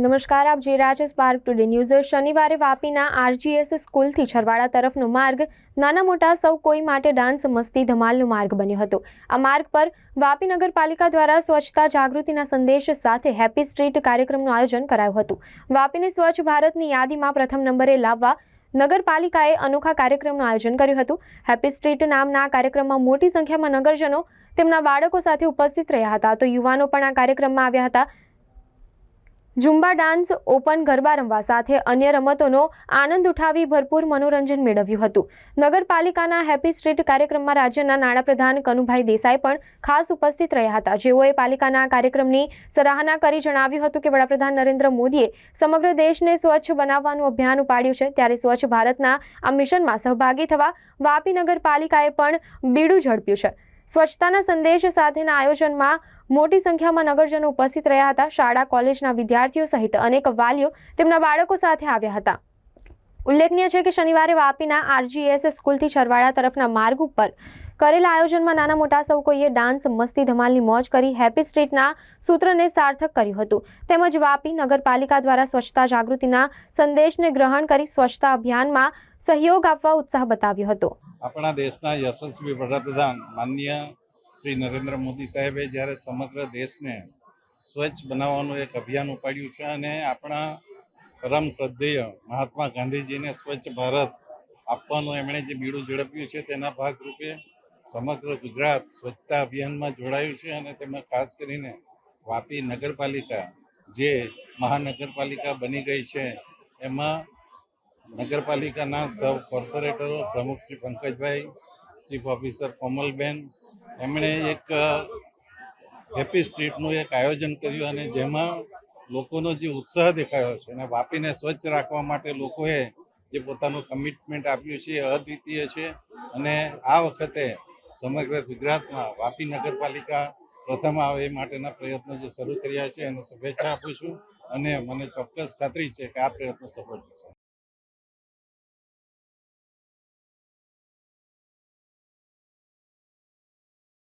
નમસ્કાર, આપ જે રહ્યા સ્પાર્ક ટુડે ન્યૂઝ શનિવારે વાપીના આરજીએસ સ્કૂલથી છરવાડા તરફનો માર્ગ. નાના મોટા સૌ કોઈ માટે ડાન્સ મસ્તી ધમાલનો માર્ગ બન્યો હતો. આ માર્ગ પર વાપી નગરપાલિકા દ્વારા સ્વચ્છતા જાગૃતિના સંદેશ સાથે હેપી સ્ટ્રીટ કાર્યક્રમનું આયોજન કરાયું હતું. વાપીને સ્વચ્છ ભારતની યાદીમાં પ્રથમ નંબરે લાવવા નગરપાલિકાએ અનોખા કાર્યક્રમનું આયોજન કર્યું હતું. હેપી સ્ટ્રીટ નામના કાર્યક્રમમાં મોટી સંખ્યામાં નગરજનો તેમના બાળકો સાથે ઉપસ્થિત રહ્યા હતા. તો યુવાનો પણ આ કાર્યક્રમમાં આવ્યા હતા. ઝુંબા ડાન્સ ઓપન ગરબા રમવા સાથે અન્ય રમતોનો આનંદ ઉઠાવી ભરપૂર મનોરંજન મેળવ્યું હતું. નગરપાલિકાના હેપી સ્ટ્રીટ કાર્યક્રમમાં રાજ્યના નાણાપ્રધાન કનુભાઈ દેસાઈ પણ ખાસ ઉપસ્થિત રહ્યા હતા. જેઓએ પાલિકાના કાર્યક્રમની સરાહના કરી જણાવ્યું હતું કે વડાપ્રધાન નરેન્દ્ર મોદીએ સમગ્ર દેશને સ્વચ્છ બનાવવાનું અભિયાન ઉપાડ્યું છે. ત્યારે સ્વચ્છ ભારતના આ મિશનમાં સહભાગી થવા વાપી નગરપાલિકાએ પણ બીડું ઝડપ્યું છે. સ્વચ્છતાના સંદેશ સાથેના આયોજનમાં મોટી સંખ્યામાં નગરજનો ઉપસ્થિત રહ્યા હતા. શાળા, કોલેજના વિદ્યાર્થીઓ સહિત અનેક વાલીઓ તેમના બાળકો સાથે આવ્યા હતા. ઉલ્લેખનીય છે કે શનિવારે વાપીના આરજીએસ સ્કૂલથી છરવાડા તરફના માર્ગ ઉપર કરેલા આયોજનમાં નાના મોટા સૌ કોઈએ ડાન્સ, મસ્તી, ધમાલની મોજ કરી હેપી સ્ટ્રીટના સૂત્રને સાર્થક કર્યું હતું. તેમજ વાપી નગરપાલિકા દ્વારા સ્વચ્છતા જાગૃતિના સંદેશને ગ્રહણ કરી સ્વચ્છતા અભિયાનમાં સહયોગ આપવા ઉત્સાહ બતાવ્યો હતો. આપણા દેશના યશસ્વી વડાપ્રધાન માનનીય શ્રી નરેન્દ્ર મોદી સાહેબે જ્યારે સમગ્ર દેશને સ્વચ્છ બનાવવાનું એક અભિયાન ઉપાડ્યું છે અને આપણા પરમ શ્રદ્ધેય મહાત્મા ગાંધીજીને સ્વચ્છ ભારત આપવાનું એમણે જે બીડું ઝડપ્યું છે તેના ભાગરૂપે સમગ્ર ગુજરાત સ્વચ્છતા અભિયાનમાં જોડાયું છે અને તેમાં ખાસ કરીને વાપી નગરપાલિકા જે મહાનગરપાલિકા બની ગઈ છે, એમાં નગરપાલિકાના સબ કોર્પોરેટરો પ્રમુખ શ્રી પંકજભાઈ, ચીફ ઓફિસર કોમલબેન, એમણે એક હેપી સ્ટ્રીટનું એક આયોજન કર્યું અને જેમાં લોકોનો જે ઉત્સાહ દેખાયો છે અને વાપીને સ્વચ્છ રાખવા માટે લોકોએ જે પોતાનું કમિટમેન્ટ આપ્યું છે એ અદ્વિતીય છે અને આ વખતે સમગ્ર ગુજરાતમાં વાપી નગરપાલિકા પ્રથમ આવે એ માટેના પ્રયત્નો જે શરૂ કર્યા છે એને શુભેચ્છા આપું છું અને મને ચોક્કસ ખાતરી છે કે આ પ્રયત્નો સફળ થશે.